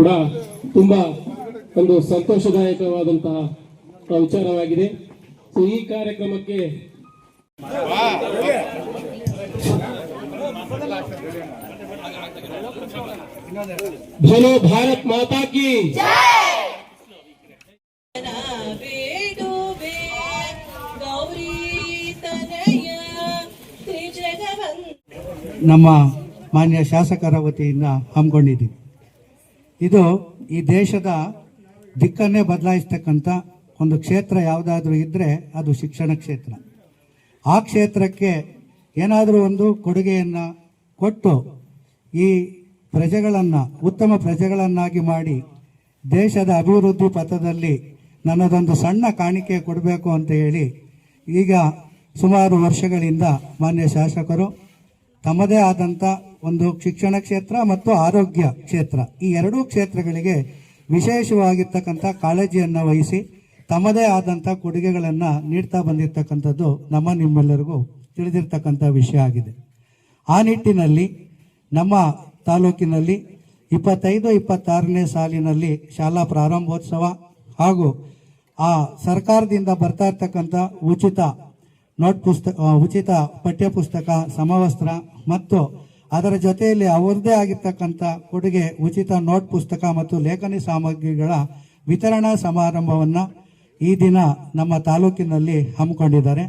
ಕೂಡ ತುಂಬಾ ಒಂದು ಸಂತೋಷದಾಯಕವಾದಂತಹ ವಿಚಾರವಾಗಿದೆ. ಸೊ ಈ ಕಾರ್ಯಕ್ರಮಕ್ಕೆ ಭಲೋ ಭಾರತ್ ಮಾತಾ ಕಿ! ಬೇಡುವೆ ಗೌರಿ ತನಯ ತ್ರಿಜಗವಂತ ನಮ್ಮ ಮಾನ್ಯ ಶಾಸಕರ ವತಿಯಿಂದ ಹಮ್ಮಿಕೊಂಡಿದ್ದೀವಿ. ಇದು ಈ ದೇಶದ ದಿಕ್ಕನ್ನೇ ಬದಲಾಯಿಸ್ತಕ್ಕಂಥ ಒಂದು ಕ್ಷೇತ್ರ ಯಾವುದಾದ್ರೂ ಇದ್ದರೆ ಅದು ಶಿಕ್ಷಣ ಕ್ಷೇತ್ರ. ಆ ಕ್ಷೇತ್ರಕ್ಕೆ ಏನಾದರೂ ಒಂದು ಕೊಡುಗೆಯನ್ನು ಕೊಟ್ಟು ಈ ಪ್ರಜೆಗಳನ್ನು, ಉತ್ತಮ ಪ್ರಜೆಗಳನ್ನಾಗಿ ಮಾಡಿ ದೇಶದ ಅಭಿವೃದ್ಧಿ ಪಥದಲ್ಲಿ ನನ್ನದೊಂದು ಸಣ್ಣ ಕಾಣಿಕೆ ಕೊಡಬೇಕು ಅಂತ ಹೇಳಿ ಈಗ ಸುಮಾರು ವರ್ಷಗಳಿಂದ ಮಾನ್ಯ ಶಾಸಕರು ತಮ್ಮದೇ ಆದಂಥ ಒಂದು ಶಿಕ್ಷಣ ಕ್ಷೇತ್ರ ಮತ್ತು ಆರೋಗ್ಯ ಕ್ಷೇತ್ರ. ಈ ಎರಡೂ ಕ್ಷೇತ್ರಗಳಿಗೆ ವಿಶೇಷವಾಗಿರ್ತಕ್ಕಂಥ ಕಾಳಜಿಯನ್ನು ವಹಿಸಿ ತಮ್ಮದೇ ಆದಂಥ ಕೊಡುಗೆಗಳನ್ನು ನೀಡ್ತಾ ಬಂದಿರತಕ್ಕಂಥದ್ದು ನಮ್ಮ ನಿಮ್ಮೆಲ್ಲರಿಗೂ ತಿಳಿದಿರ್ತಕ್ಕಂಥ ವಿಷಯ ಆಗಿದೆ. ಆ ನಿಟ್ಟಿನಲ್ಲಿ ನಮ್ಮ ತಾಲೂಕಿನಲ್ಲಿ ಇಪ್ಪತ್ತೈದು, ಇಪ್ಪತ್ತಾರನೇ ಸಾಲಿನಲ್ಲಿ ಶಾಲಾ ಪ್ರಾರಂಭೋತ್ಸವ ಹಾಗೂ ಆ ಸರ್ಕಾರದಿಂದ ಬರ್ತಾ ಇರ್ತಕ್ಕಂಥ ಉಚಿತ ನೋಟ್ ಪುಸ್ತಕ ಉಚಿತ ಪಠ್ಯಪುಸ್ತಕ, ಸಮವಸ್ತ್ರ ಮತ್ತು ಅದರ ಜೊತೆಯಲ್ಲಿ ಅವರದೇ ಆಗಿರ್ತಕ್ಕಂಥ ಕೊಡುಗೆ ಉಚಿತ ನೋಟ್ ಪುಸ್ತಕ ಮತ್ತು ಲೇಖನಿ ಸಾಮಗ್ರಿಗಳ ವಿತರಣಾ ಸಮಾರಂಭವನ್ನು ಈ ದಿನ ನಮ್ಮ ತಾಲೂಕಿನಲ್ಲಿ ಹಮ್ಮಿಕೊಂಡಿದ್ದಾರೆ.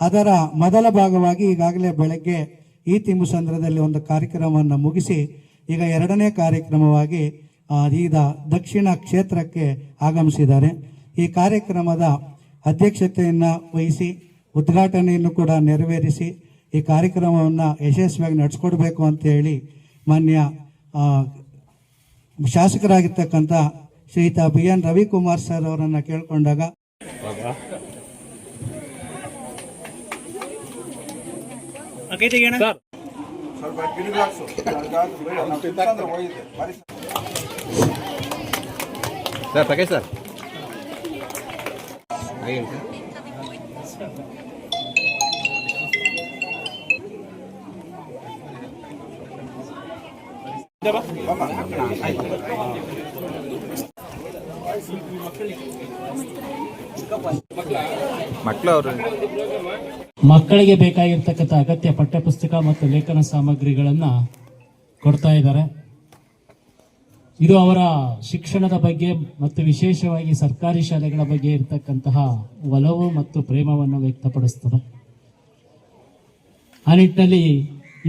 ಅದರ ಮೊದಲ ಭಾಗವಾಗಿ ಈಗಾಗಲೇ ಬೆಳಗ್ಗೆ ಈ ತಿಮ್ಮಸಂದ್ರದಲ್ಲಿ ಒಂದು ಕಾರ್ಯಕ್ರಮವನ್ನು ಮುಗಿಸಿ ಈಗ ಎರಡನೇ ಕಾರ್ಯಕ್ರಮವಾಗಿ ಈಗ ದಕ್ಷಿಣ ಕ್ಷೇತ್ರಕ್ಕೆ ಆಗಮಿಸಿದ್ದಾರೆ. ಈ ಕಾರ್ಯಕ್ರಮದ ಅಧ್ಯಕ್ಷತೆಯನ್ನು ವಹಿಸಿ ಉದ್ಘಾಟನೆಯನ್ನು ಕೂಡ ನೆರವೇರಿಸಿ ಈ ಕಾರ್ಯಕ್ರಮವನ್ನು ಯಶಸ್ವಿಯಾಗಿ ನಡೆಸ್ಕೊಡ್ಬೇಕು ಅಂತ ಹೇಳಿ ಮಾನ್ಯ ಶಾಸಕರಾಗಿರ್ತಕ್ಕಂಥ ಶ್ರೀಯುತ ಬಿ ಎನ್ ರವಿಕುಮಾರ್ ಸರ್ ಅವರನ್ನು ಕೇಳಿಕೊಂಡಾಗ ಸರ್. ಗಿಡಗಳು ಮಕ್ಕಳಿಗೆ ಬೇಕಾಗಿರ್ತಕ್ಕಂಥ ಅಗತ್ಯ ಪಠ್ಯಪುಸ್ತಕ ಮತ್ತು ಲೇಖನ ಸಾಮಗ್ರಿಗಳನ್ನು ಕೊಡ್ತಾ ಇದ್ದಾರೆ. ಇದು ಅವರ ಶಿಕ್ಷಣದ ಬಗ್ಗೆ ಮತ್ತು ವಿಶೇಷವಾಗಿ ಸರ್ಕಾರಿ ಶಾಲೆಗಳ ಬಗ್ಗೆ ಇರತಕ್ಕಂತಹ ಒಲವು ಮತ್ತು ಪ್ರೇಮವನ್ನು ವ್ಯಕ್ತಪಡಿಸ್ತದೆ. ಆ ನಿಟ್ಟಿನಲ್ಲಿ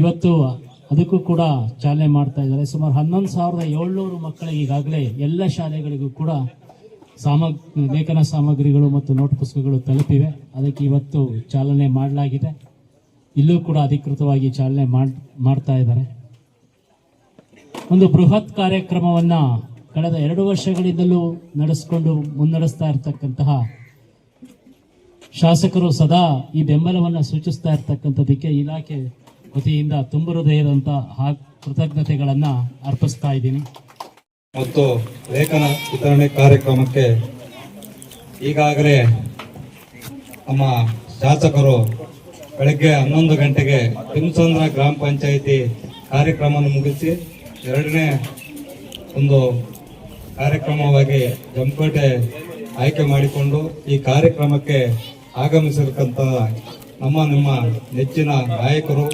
ಇವತ್ತು ಅದಕ್ಕೂ ಕೂಡ ಚಾಲನೆ ಮಾಡ್ತಾ ಇದ್ದಾರೆ. ಸುಮಾರು ಹನ್ನೊಂದು ಸಾವಿರದ ಏಳ್ನೂರು ಮಕ್ಕಳಿಗೆ ಈಗಾಗಲೇ ಎಲ್ಲ ಶಾಲೆಗಳಿಗೂ ಕೂಡ ಸಾಮಗ್, ಲೇಖನ ಸಾಮಗ್ರಿಗಳು ಮತ್ತು ನೋಟ್ ಪುಸ್ತಕಗಳು ತಲುಪಿವೆ. ಅದಕ್ಕೆ ಇವತ್ತು ಚಾಲನೆ ಮಾಡಲಾಗಿದೆ. ಇಲ್ಲೂ ಕೂಡ ಅಧಿಕೃತವಾಗಿ ಚಾಲನೆ ಮಾಡ್, ಮಾಡ್ತಾ ಇದ್ದಾರೆ. ಒಂದು ಬೃಹತ್ ಕಾರ್ಯಕ್ರಮವನ್ನ ಕಳೆದ ಎರಡು ವರ್ಷಗಳಿಂದಲೂ ನಡೆಸಿಕೊಂಡು ಮುನ್ನಡೆಸ್ತಾ ಇರತಕ್ಕಂತಹ ಶಾಸಕರು ಸದಾ ಈ ಬೆಂಬಲವನ್ನು ಸೂಚಿಸ್ತಾ ಇರ್ತಕ್ಕಂಥದ್ದಕ್ಕೆ ಇಲಾಖೆ ವತಿಯಿಂದ ತುಂಬ ಹೃದಯದಂತ ಆ ಕೃತಜ್ಞತೆಗಳನ್ನ ಅರ್ಪಿಸ್ತಾ ಇದ್ದೀನಿ. ಮತ್ತು ಲೇಖನ ವಿತರಣೆ ಕಾರ್ಯಕ್ರಮಕ್ಕೆ ಈಗಾಗಲೇ ನಮ್ಮ ಶಾಸಕರು ಬೆಳಗ್ಗೆ ಹನ್ನೊಂದು ಗಂಟೆಗೆ ತಿಮ್ಸಂದ್ರ ಗ್ರಾಮ ಪಂಚಾಯಿತಿ ಕಾರ್ಯಕ್ರಮವನ್ನು ಮುಗಿಸಿ ಎರಡನೇ ಒಂದು ಕಾರ್ಯಕ್ರಮವಾಗಿ ಜಂಪೇಟೆ ಆಯ್ಕೆ ಮಾಡಿಕೊಂಡು ಈ ಕಾರ್ಯಕ್ರಮಕ್ಕೆ ಆಗಮಿಸಿರ್ತಕ್ಕಂಥ ನಮ್ಮ, ನಿಮ್ಮ ನೆಚ್ಚಿನ ನಾಯಕರು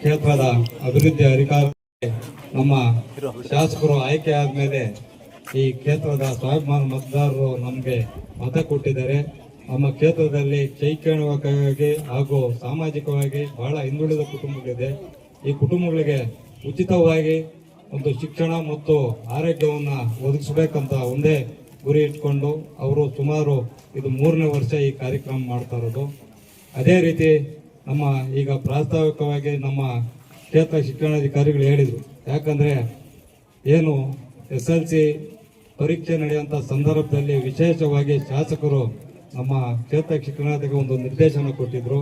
ಕ್ಷೇತ್ರದ ಅಭಿವೃದ್ಧಿ ಅಧಿಕಾರಿ ನಮ್ಮ ಶಾಸಕರು ಆಯ್ಕೆ ಆದ್ಮೇಲೆ ಈ ಕ್ಷೇತ್ರದ ಸ್ವಾಭಿಮಾನ ಮತದಾರರು ನಮಗೆ ಮತ ಕೊಟ್ಟಿದ್ದಾರೆ. ನಮ್ಮ ಕ್ಷೇತ್ರದಲ್ಲಿ ಶೈಕ್ಷಣಿಕವಾಗಿ ಹಾಗೂ ಸಾಮಾಜಿಕವಾಗಿ ಬಹಳ ಹಿಂದುಳಿದ ಕುಟುಂಬಗಳಿದೆ. ಈ ಕುಟುಂಬಗಳಿಗೆ ಉಚಿತವಾಗಿ ಒಂದು ಶಿಕ್ಷಣ ಮತ್ತು ಆರೋಗ್ಯವನ್ನು ಒದಗಿಸಬೇಕಂತ ಒಂದೇ ಗುರಿ ಇಟ್ಕೊಂಡು ಅವರು ಸುಮಾರು ಇದು ಮೂರನೇ ವರ್ಷ ಈ ಕಾರ್ಯಕ್ರಮ ಮಾಡ್ತಾ ಇರೋದು. ಅದೇ ರೀತಿ ನಮ್ಮ ಈಗ ಪ್ರಾಸ್ತಾವಿಕವಾಗಿ ನಮ್ಮ ಕ್ಷೇತ್ರ ಶಿಕ್ಷಣಾಧಿಕಾರಿಗಳು ಹೇಳಿದರು. ಯಾಕಂದರೆ ಏನು ಎಸ್ ಎಲ್ ಸಿ ಪರೀಕ್ಷೆ ನಡೆಯುವಂಥ ಸಂದರ್ಭದಲ್ಲಿ ವಿಶೇಷವಾಗಿ ಶಾಸಕರು ನಮ್ಮ ಕ್ಷೇತ್ರ ಶಿಕ್ಷಣಾಧಿಕಾರಿ ಒಂದು ನಿರ್ದೇಶನ ಕೊಟ್ಟಿದ್ದರು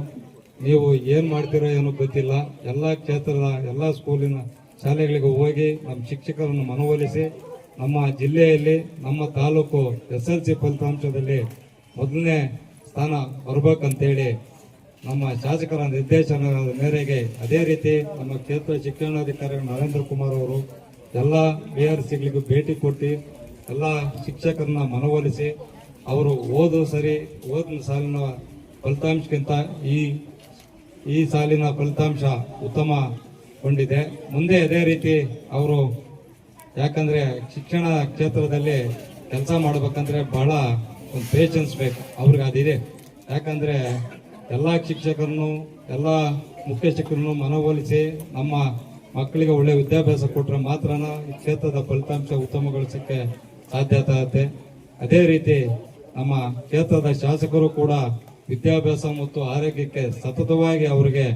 ನೀವು ಏನು ಮಾಡ್ತೀರೋ ಏನೋ ಗೊತ್ತಿಲ್ಲ. ಎಲ್ಲ ಕ್ಷೇತ್ರದ ಎಲ್ಲ ಸ್ಕೂಲಿನ ಶಾಲೆಗಳಿಗೆ ಹೋಗಿ ನಮ್ಮ ಶಿಕ್ಷಕರನ್ನು ಮನವೊಲಿಸಿ ನಮ್ಮ ಜಿಲ್ಲೆಯಲ್ಲಿ ನಮ್ಮ ತಾಲೂಕು ಎಸ್ ಎಲ್ ಸಿ ಫಲಿತಾಂಶದಲ್ಲಿ ಮೊದಲನೇ ಸ್ಥಾನ ಬರ್ಬೇಕಂತೇಳಿ ನಮ್ಮ ಶಾಸಕರ ನಿರ್ದೇಶನ ಮೇರೆಗೆ ಅದೇ ರೀತಿ ನಮ್ಮ ಕ್ಷೇತ್ರ ಶಿಕ್ಷಣಾಧಿಕಾರಿ ನರೇಂದ್ರ ಕುಮಾರ್ ಅವರು ಎಲ್ಲ ಬಿ ಆರ್ ಸಿಗಳಿಗೂ ಭೇಟಿ ಕೊಟ್ಟು ಎಲ್ಲ ಶಿಕ್ಷಕರನ್ನ ಮನವೊಲಿಸಿ ಅವರು ಓದು ಸರಿ, ಓದಿನ ಸಾಲಿನ ಫಲಿತಾಂಶಕ್ಕಿಂತ ಈ ಈ ಸಾಲಿನ ಫಲಿತಾಂಶ ಉತ್ತಮಗೊಂಡಿದೆ. ಮುಂದೆ ಅದೇ ರೀತಿ ಅವರು ಯಾಕಂದ್ರೆ ಶಿಕ್ಷಣ ಕ್ಷೇತ್ರದಲ್ಲಿ ಕೆಲಸ ಮಾಡಬೇಕಂದ್ರೆ ಬಹಳ ಒಂದು ಪೇಷನ್ಸ್ ಬೇಕು. ಅವ್ರಿಗೆ ಅದಿದೆ. ಯಾಕಂದ್ರೆ ಎಲ್ಲ ಶಿಕ್ಷಕರನ್ನು, ಎಲ್ಲ ಮುಖ್ಯ ಶಿಕ್ಷಕರನ್ನು ಮನವೊಲಿಸಿ ನಮ್ಮ ಮಕ್ಕಳಿಗೆ ಒಳ್ಳೆ ವಿದ್ಯಾಭ್ಯಾಸ ಕೊಟ್ಟರೆ ಮಾತ್ರ ಈ ಕ್ಷೇತ್ರದ ಫಲಿತಾಂಶ ಉತ್ತಮಗೊಳಿಸಕ್ಕೆ ಸಾಧ್ಯತೆ ಆಗುತ್ತೆ ಅದೇ ರೀತಿ ನಮ್ಮ ಕ್ಷೇತ್ರದ ಶಾಸಕರು ಕೂಡ ವಿದ್ಯಾಭ್ಯಾಸ ಮತ್ತು ಆರೋಗ್ಯಕ್ಕೆ ಸತತವಾಗಿ ಅವರಿಗೆ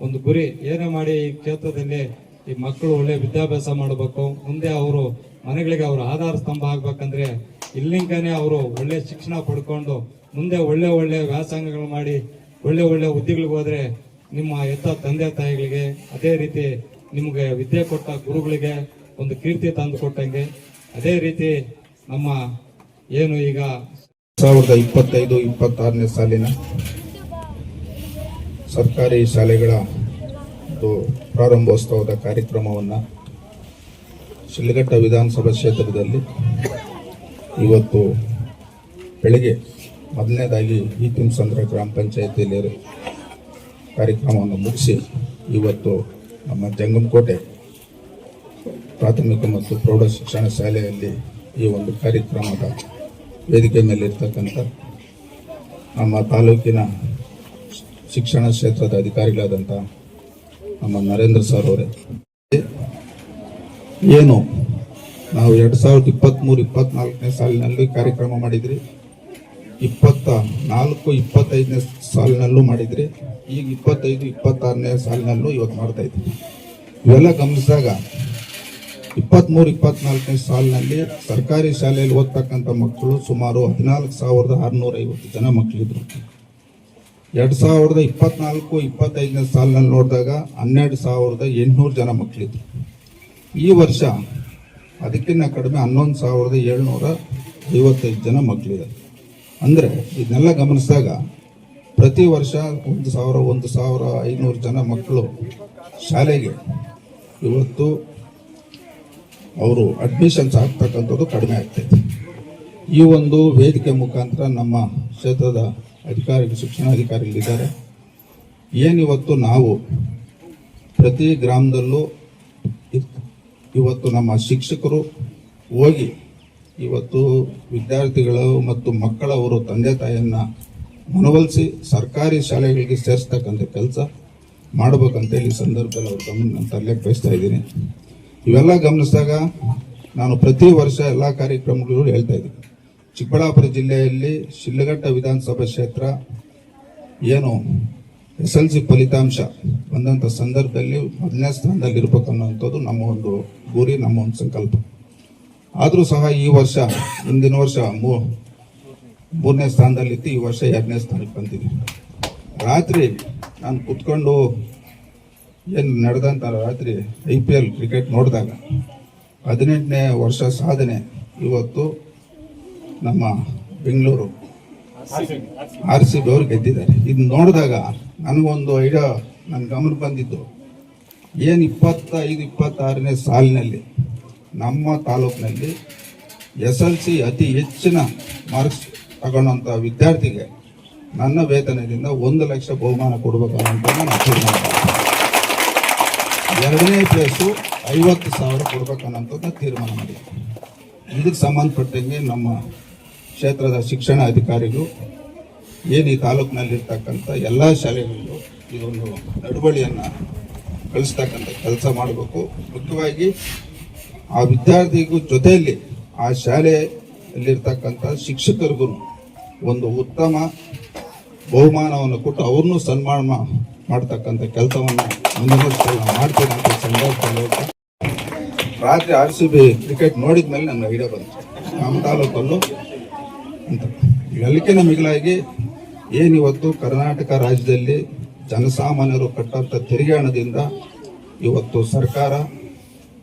ಒಂದು ಗುರಿ ಏನೇ ಮಾಡಿ ಈ ಕ್ಷೇತ್ರದಲ್ಲಿ ಈ ಮಕ್ಕಳು ಒಳ್ಳೆ ವಿದ್ಯಾಭ್ಯಾಸ ಮಾಡಬೇಕು, ಮುಂದೆ ಅವರು ಮನೆಗಳಿಗೆ ಅವರು ಆಧಾರ ಸ್ತಂಭ ಆಗ್ಬೇಕಂದ್ರೆ ಇಲ್ಲಿಂಕನೇ ಅವರು ಒಳ್ಳೆ ಶಿಕ್ಷಣ ಪಡ್ಕೊಂಡು ಮುಂದೆ ಒಳ್ಳೆ ಒಳ್ಳೆ ವ್ಯಾಸಂಗಗಳು ಮಾಡಿ ಒಳ್ಳೆ ಒಳ್ಳೆ ಹುದ್ದೆಗಳಿಗೆ ಹೋದ್ರೆ ನಿಮ್ಮ ಎತ್ತ ತಂದೆ ತಾಯಿಗಳಿಗೆ ಅದೇ ರೀತಿ ನಿಮಗೆ ವಿದ್ಯೆ ಕೊಟ್ಟ ಗುರುಗಳಿಗೆ ಒಂದು ಕೀರ್ತಿ ತಂದು ಕೊಟ್ಟಂಗೆ, ಅದೇ ರೀತಿ ನಮ್ಮ ಏನು ಈಗ ಸಾವಿರದ ಇಪ್ಪತ್ತೈದು, ಇಪ್ಪತ್ತಾರನೇ ಸಾಲಿನ ಸರ್ಕಾರಿ ಶಾಲೆಗಳ ಒಂದು ಪ್ರಾರಂಭೋತ್ಸವದ ಕಾರ್ಯಕ್ರಮವನ್ನು ಶಿಲ್ಘಟ್ಟ ವಿಧಾನಸಭಾ ಕ್ಷೇತ್ರದಲ್ಲಿ ಇವತ್ತು ಬೆಳಗ್ಗೆ ಮೊದಲನೇದಾಗಿ ಈ ತಿಮ್ಸಂದ್ರ ಗ್ರಾಮ ಪಂಚಾಯತಿಯಲ್ಲಿ ಕಾರ್ಯಕ್ರಮವನ್ನು ಮುಗಿಸಿ ಇವತ್ತು ನಮ್ಮ ಜಂಗಮಕೋಟೆ ಪ್ರಾಥಮಿಕ ಮತ್ತು ಪ್ರೌಢ ಶಿಕ್ಷಣ ಶಾಲೆಯಲ್ಲಿ ಈ ಒಂದು ಕಾರ್ಯಕ್ರಮದ ವೇದಿಕೆ ಮೇಲೆ ಇರ್ತಕ್ಕಂಥ ನಮ್ಮ ತಾಲೂಕಿನ ಶಿಕ್ಷಣ ಕ್ಷೇತ್ರದ ಅಧಿಕಾರಿಗಳಾದಂಥ ನಮ್ಮ ನರೇಂದ್ರ ಸರ್ ಅವರೇ. ಏನು? ನಾವು ಎರಡು ಸಾವಿರದ ಇಪ್ಪತ್ತ್ಮೂರು ಇಪ್ಪತ್ನಾಲ್ಕನೇ ಸಾಲಿನಲ್ಲಿ ಕಾರ್ಯಕ್ರಮ ಮಾಡಿದ್ರಿ. ಇಪ್ಪತ್ತ ನಾಲ್ಕು, ಇಪ್ಪತ್ತೈದನೇ ಸಾಲಿನಲ್ಲೂ ಮಾಡಿದ್ರಿ. ಈಗ ಇಪ್ಪತ್ತೈದು, ಇಪ್ಪತ್ತಾರನೇ ಸಾಲಿನಲ್ಲೂ ಇವತ್ತು ಮಾಡ್ತಾ ಇದ್ದೀವಿ. ಇವೆಲ್ಲ ಗಮನಿಸಿದಾಗ ಇಪ್ಪತ್ತ್ಮೂರು ಇಪ್ಪತ್ನಾಲ್ಕನೇ ಸಾಲಿನಲ್ಲಿ ಸರ್ಕಾರಿ ಶಾಲೆಯಲ್ಲಿ ಓದ್ತಕ್ಕಂಥ ಮಕ್ಕಳು ಸುಮಾರು ಹದಿನಾಲ್ಕು ಸಾವಿರದ ಆರುನೂರ ಐವತ್ತು ಜನ ಮಕ್ಕಳಿದ್ರು. ಎರಡು ಸಾವಿರದ ಇಪ್ಪತ್ನಾಲ್ಕು, ಇಪ್ಪತ್ತೈದನೇ ಸಾಲಿನಲ್ಲಿ ನೋಡಿದಾಗ ಹನ್ನೆರಡು ಸಾವಿರದ ಎಂಟುನೂರು ಜನ ಮಕ್ಕಳಿದ್ರು. ಈ ವರ್ಷ ಅದಕ್ಕಿಂತ ಕಡಿಮೆ ಹನ್ನೊಂದು ಸಾವಿರದ ಏಳ್ನೂರ ಐವತ್ತೈದು ಜನ ಮಕ್ಕಳಿದ್ದಾರೆ. ಅಂದರೆ ಇದನ್ನೆಲ್ಲ ಗಮನಿಸಿದಾಗ ಪ್ರತಿ ವರ್ಷ ಒಂದು ಸಾವಿರ ಒಂದು ಸಾವಿರ ಐನೂರು ಜನ ಮಕ್ಕಳು ಶಾಲೆಗೆ ಇವತ್ತು ಅವರು ಅಡ್ಮಿಷನ್ಸ್ ಆಗ್ತಕ್ಕಂಥದ್ದು ಕಡಿಮೆ ಆಗ್ತೈತೆ. ಈ ಒಂದು ವೇದಿಕೆ ಮುಖಾಂತರ ನಮ್ಮ ಕ್ಷೇತ್ರದ ಅಧಿಕಾರಿಗಳು, ಶಿಕ್ಷಣಾಧಿಕಾರಿಗಳಿದ್ದಾರೆ. ಏನಿವತ್ತು ನಾವು ಪ್ರತಿ ಗ್ರಾಮದಲ್ಲೂ ಇವತ್ತು ನಮ್ಮ ಶಿಕ್ಷಕರು ಹೋಗಿ ಇವತ್ತು ವಿದ್ಯಾರ್ಥಿಗಳು ಮತ್ತು ಮಕ್ಕಳವರು ತಂದೆ ತಾಯಿಯನ್ನು ಮನವೊಲಿಸಿ ಸರ್ಕಾರಿ ಶಾಲೆಗಳಿಗೆ ಸೇರಿಸ್ತಕ್ಕಂಥ ಕೆಲಸ ಮಾಡಬೇಕಂತೇಳಿ ಈ ಸಂದರ್ಭದಲ್ಲಿ ಅವ್ರ ಗಮನ ನಾನು ಬಯಸ್ತಾ ಇದ್ದೀನಿ. ಇವೆಲ್ಲ ಗಮನಿಸಿದಾಗ ನಾನು ಪ್ರತಿ ವರ್ಷ ಎಲ್ಲ ಕಾರ್ಯಕ್ರಮಗಳು ಹೇಳ್ತಾ ಇದ್ದೀನಿ. ಚಿಕ್ಕಬಳ್ಳಾಪುರ ಜಿಲ್ಲೆಯಲ್ಲಿ ಶಿಲ್ಲಘಟ್ಟ ವಿಧಾನಸಭಾ ಕ್ಷೇತ್ರ ಏನು ಎಸ್ ಎಲ್ ಸಿ ಫಲಿತಾಂಶ ಬಂದಂಥ ಸಂದರ್ಭದಲ್ಲಿ ಮೊದಲನೇ ಸ್ಥಾನದಲ್ಲಿ ಇರ್ಬೇಕು ಅನ್ನೋಂಥದ್ದು ನಮ್ಮ ಒಂದು ಗುರಿ, ನಮ್ಮ ಒಂದು ಸಂಕಲ್ಪ. ಆದರೂ ಸಹ ಈ ವರ್ಷ ಮುಂದಿನ ವರ್ಷ ಮೂ, ಮೂರನೇ ಸ್ಥಾನದಲ್ಲಿತ್ತು, ಈ ವರ್ಷ ಎರಡನೇ ಸ್ಥಾನಕ್ಕೆ ಬಂದಿದೆ. ರಾತ್ರಿ ನಾನು ಕುತ್ಕೊಂಡು ಏನು ನಡೆದಂತ ರಾತ್ರಿ ಐ ಪಿ ಎಲ್ ಕ್ರಿಕೆಟ್ ನೋಡಿದಾಗ, ಹದಿನೆಂಟನೇ ವರ್ಷ ಸಾಧನೆ ಇವತ್ತು ನಮ್ಮ ಬೆಂಗಳೂರು ಆರ್ ಸಿ ಬಿ ಅವರು ಗೆದ್ದಿದ್ದಾರೆ. ಇದು ನೋಡಿದಾಗ ನನಗೊಂದು ಐಡಿಯಾ ನನ್ನ ಗಮನ ಬಂದಿದ್ದು, ಏನು ಇಪ್ಪತ್ತೈದು, ಇಪ್ಪತ್ತಾರನೇ ಸಾಲಿನಲ್ಲಿ ನಮ್ಮ ತಾಲೂಕಿನಲ್ಲಿ ಎಸ್ ಎಲ್ ಸಿ ಅತಿ ಹೆಚ್ಚಿನ ಮಾರ್ಕ್ಸ್ ತಗೊಂಡಂಥ ವಿದ್ಯಾರ್ಥಿಗೆ ನನ್ನ ವೇತನದಿಂದ ಒಂದು ಲಕ್ಷ ಬಹುಮಾನ ಕೊಡಬೇಕು ನಾನು ತೀರ್ಮಾನ. ಎರಡನೇ ಪ್ಲೇಸು ಐವತ್ತು ಸಾವಿರ ಕೊಡ್ಬೇಕನ್ನೋಂಥದ್ದು ತೀರ್ಮಾನ ಮಾಡಿದೆ ಇದಕ್ಕೆ ಸಂಬಂಧಪಟ್ಟಂಗೆ ನಮ್ಮ ಕ್ಷೇತ್ರದ ಶಿಕ್ಷಣ ಅಧಿಕಾರಿಗಳು ಏನು ಈ ತಾಲೂಕಿನಲ್ಲಿರ್ತಕ್ಕಂಥ ಎಲ್ಲ ಶಾಲೆಗಳಿಗೂ ಇದೊಂದು ನಡವಳಿಯನ್ನು ಕಳಿಸ್ತಕ್ಕಂಥ ಕೆಲಸ ಮಾಡಬೇಕು ಮುಖ್ಯವಾಗಿ ಆ ವಿದ್ಯಾರ್ಥಿಗೂ ಜೊತೆಯಲ್ಲಿ ಆ ಶಾಲೆಯಲ್ಲಿರ್ತಕ್ಕಂಥ ಶಿಕ್ಷಕರಿಗೂ ಒಂದು ಉತ್ತಮ ಬಹುಮಾನವನ್ನು ಕೊಟ್ಟು ಅವ್ರನ್ನೂ ಸನ್ಮಾನ ಮಾಡ್ತಕ್ಕಂಥ ಕೆಲಸವನ್ನು ಮಾಡ್ತೇನೆ ಅಂತ ಸಂದರ್ಭದಲ್ಲಿ ರಾತ್ರಿ ಆರ್ ಸಿ ಬಿ ಕ್ರಿಕೆಟ್ ನೋಡಿದ ಮೇಲೆ ನನ್ನ ಐಡಿಯಾ ಬಂತು. ನಮ್ಮ ತಾಲೂಕಲ್ಲೂ ಅಂತ. ಎಲ್ಲಕ್ಕಿಂತ ಮಿಗಿಲಾಗಿ ಏನಿವತ್ತು ಕರ್ನಾಟಕ ರಾಜ್ಯದಲ್ಲಿ ಜನಸಾಮಾನ್ಯರು ಕಟ್ಟಂಥ ತೆರಿಗೆ ಹಣದಿಂದ ಇವತ್ತು ಸರ್ಕಾರ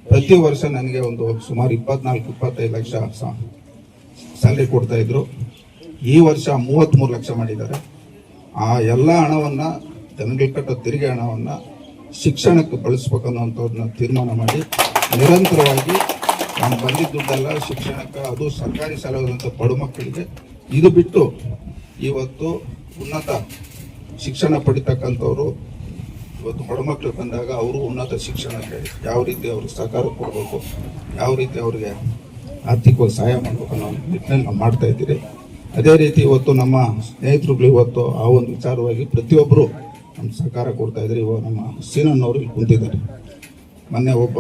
ಪ್ರತಿ ವರ್ಷ ನನಗೆ ಒಂದು ಸುಮಾರು ಇಪ್ಪತ್ನಾಲ್ಕು, ಇಪ್ಪತ್ತೈದು ಲಕ್ಷ ಸ್ಯಾಲ್ರಿ ಕೊಡ್ತಾ ಇದ್ರು. ಈ ವರ್ಷ ಮೂವತ್ತ್ಮೂರು ಲಕ್ಷ ಮಾಡಿದ್ದಾರೆ. ಆ ಎಲ್ಲ ಹಣವನ್ನು, ಜನಗಳಿಗೆ ಕಟ್ಟೋ ತೆರಿಗೆ ಹಣವನ್ನು ಶಿಕ್ಷಣಕ್ಕೆ ಬಳಸ್ಬೇಕನ್ನೋಂಥದ್ದನ್ನ ತೀರ್ಮಾನ ಮಾಡಿ ನಿರಂತರವಾಗಿ ನಾನು ಬಂದಿದ್ದ ಶಿಕ್ಷಣಕ್ಕೆ, ಅದು ಸರ್ಕಾರಿ ಶಾಲೆಗಳಂತ ಬಡ ಮಕ್ಕಳಿಗೆ ಇದು ಬಿಟ್ಟು ಇವತ್ತು ಉನ್ನತ ಶಿಕ್ಷಣ ಪಡಿತಕ್ಕಂಥವ್ರು ಇವತ್ತು ಬಡ ಮಕ್ಕಳು ಬಂದಾಗ ಅವರು ಉನ್ನತ ಶಿಕ್ಷಣಕ್ಕೆ ಯಾವ ರೀತಿ ಅವ್ರಿಗೆ ಸಹಕಾರ ಕೊಡಬೇಕು, ಯಾವ ರೀತಿ ಅವರಿಗೆ ಆರ್ಥಿಕವಾಗಿ ಸಹಾಯ ಮಾಡಬೇಕು ಅನ್ನೋ ನಿಟ್ಟಿನಲ್ಲಿ ನಾವು ಮಾಡ್ತಾ ಇದ್ದೀರಿ. ಅದೇ ರೀತಿ ಇವತ್ತು ನಮ್ಮ ಸ್ನೇಹಿತರುಗಳು ಇವತ್ತು ಆ ಒಂದು ವಿಚಾರವಾಗಿ ಪ್ರತಿಯೊಬ್ಬರು ನಮ್ಮ ಸಹಕಾರ ಕೊಡ್ತಾ ಇದ್ದಾರೆ ಇವಾಗ ನಮ್ಮ ಸೀನಣ್ಣವರು ಇಲ್ಲಿ ಕುಂತಿದ್ದಾರೆ. ಮೊನ್ನೆ ಒಬ್ಬ